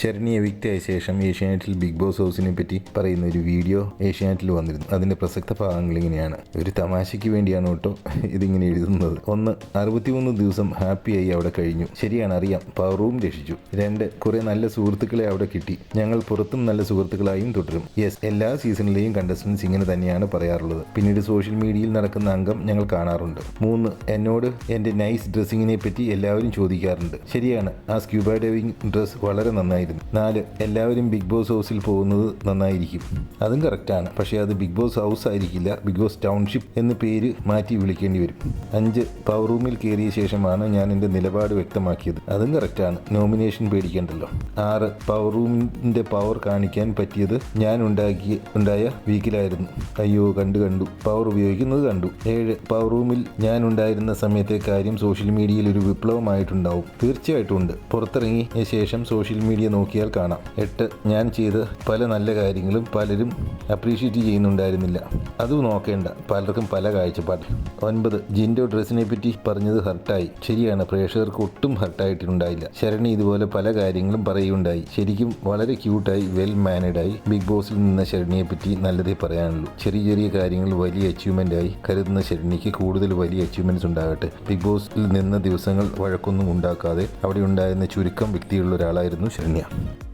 ശരണ്യ എവിക്റ്റായ ശേഷം ഏഷ്യാനെറ്റിൽ big boss ഹൗസിനെ പറ്റി പറയുന്ന ഒരു വീഡിയോ ഏഷ്യാനെറ്റിൽ വന്നിരുന്നു. അതിന്റെ പ്രസക്ത ഭാഗങ്ങൾ ഇങ്ങനെയാണ്. ഒരു തമാശയ്ക്ക് വേണ്ടിയാണ് കേട്ടോ ഇതിങ്ങനെ എഴുതുന്നത്. ഒന്ന് അറുപത്തിമൂന്ന് ദിവസം ഹാപ്പിയായി അവിടെ കഴിഞ്ഞു. ശരിയാണ് അറിയാം. പവർ റൂം രക്ഷിച്ചു. രണ്ട് കുറെ നല്ല സുഹൃത്തുക്കളെ അവിടെ കിട്ടി. ഞങ്ങൾ പുറത്തും നല്ല സുഹൃത്തുക്കളായും തുടരും. യെസ് എല്ലാ സീസണിലെയും കണ്ടസ്റ്റൻസ് ഇങ്ങനെ തന്നെയാണ് പറയാറുള്ളത്. പിന്നീട് സോഷ്യൽ മീഡിയയിൽ നടക്കുന്ന അംഗം ഞങ്ങൾ കാണാറുണ്ട്. മൂന്ന് എന്നോട് എന്റെ നൈസ് ഡ്രസ്സിങ്ങിനെ പറ്റി എല്ലാവരും ചോദിക്കാറുണ്ട്. ശരിയാണ് ആ സ്ക്യൂബ ഡൈവിംഗ് ഡ്രസ് വളരെ നന്നായിരുന്നു. നാല് എല്ലാവരും ബിഗ് ബോസ് ഹൗസിൽ പോകുന്നത് നന്നായിരിക്കും. അതും കറക്റ്റാണ്. പക്ഷേ അത് ബിഗ് ബോസ് ഹൗസ് ആയിരിക്കില്ല. ബിഗ് ബോസ് ടൗൺഷിപ്പ് എന്ന് പേര് മാറ്റി വിളിക്കേണ്ടി വരും. അഞ്ച് പവർ റൂമിൽ കയറിയ ശേഷമാണ് ഞാൻ എന്റെ നിലപാട് വ്യക്തമാക്കിയത്. അതും കറക്റ്റാണ്. നോമിനേഷൻ പേടിക്കേണ്ടല്ലോ. ആറ് പവർ റൂമിന്റെ പവർ കാണിക്കാൻ പറ്റിയത് ഞാൻ ഉണ്ടാക്കിയ ഉണ്ടായ വീക്കിലായിരുന്നു. അയ്യോ കണ്ടു കണ്ടു. പവർ ഉപയോഗിക്കുന്നത് കണ്ടു. ഏഴ് പവർ റൂമിൽ ഞാൻ ഉണ്ടായിരുന്ന സമയത്തെ കാര്യം സോഷ്യൽ മീഡിയയിൽ ഒരു വിപ്ലവമായിട്ടുണ്ടാവും. തീർച്ചയായിട്ടും ഉണ്ട്. പുറത്തിറങ്ങിയ ശേഷം സോഷ്യൽ മീഡിയ നോക്കിയാൽ കാണാം. എട്ട് ഞാൻ ചെയ്ത പല നല്ല കാര്യങ്ങളും പലരും അപ്രീഷിയേറ്റ് ചെയ്യുന്നുണ്ടായിരുന്നില്ല. അത് നോക്കേണ്ട പലർക്കും പല കാഴ്ചപ്പാട്. ഒൻപത് ജിൻഡോ ഡ്രസ്സിനെ പറ്റി പറഞ്ഞത് ഹർട്ടായി ശരിയാണ് പ്രേക്ഷകർക്ക് ഒട്ടും ഹർട്ടായിട്ടുണ്ടായില്ല ശരണി ഇതുപോലെ പല കാര്യങ്ങളും പറയുകയുണ്ടായി. ശരിക്കും വളരെ ക്യൂട്ടായി വെൽ മാനേഡായി ബിഗ് ബോസിൽ നിന്ന ശരണിയെ പറ്റി നല്ലതേ പറയാനുള്ളൂ. ചെറിയ ചെറിയ കാര്യങ്ങൾ വലിയ അച്ചീവ്മെന്റ് ആയി കരുതുന്ന ശരണിക്ക് കൂടുതൽ വലിയ അച്ചീവ്മെന്റ്സ് ഉണ്ടാകട്ടെ. ബിഗ് ബോസിൽ നിന്ന ദിവസങ്ങൾ വഴക്കൊന്നും ഉണ്ടാക്കാതെ അവിടെ ഉണ്ടായിരുന്ന ചുരുക്കം വ്യക്തിയുള്ള ഒരാളായിരുന്നു ശരണ്യ amanhã.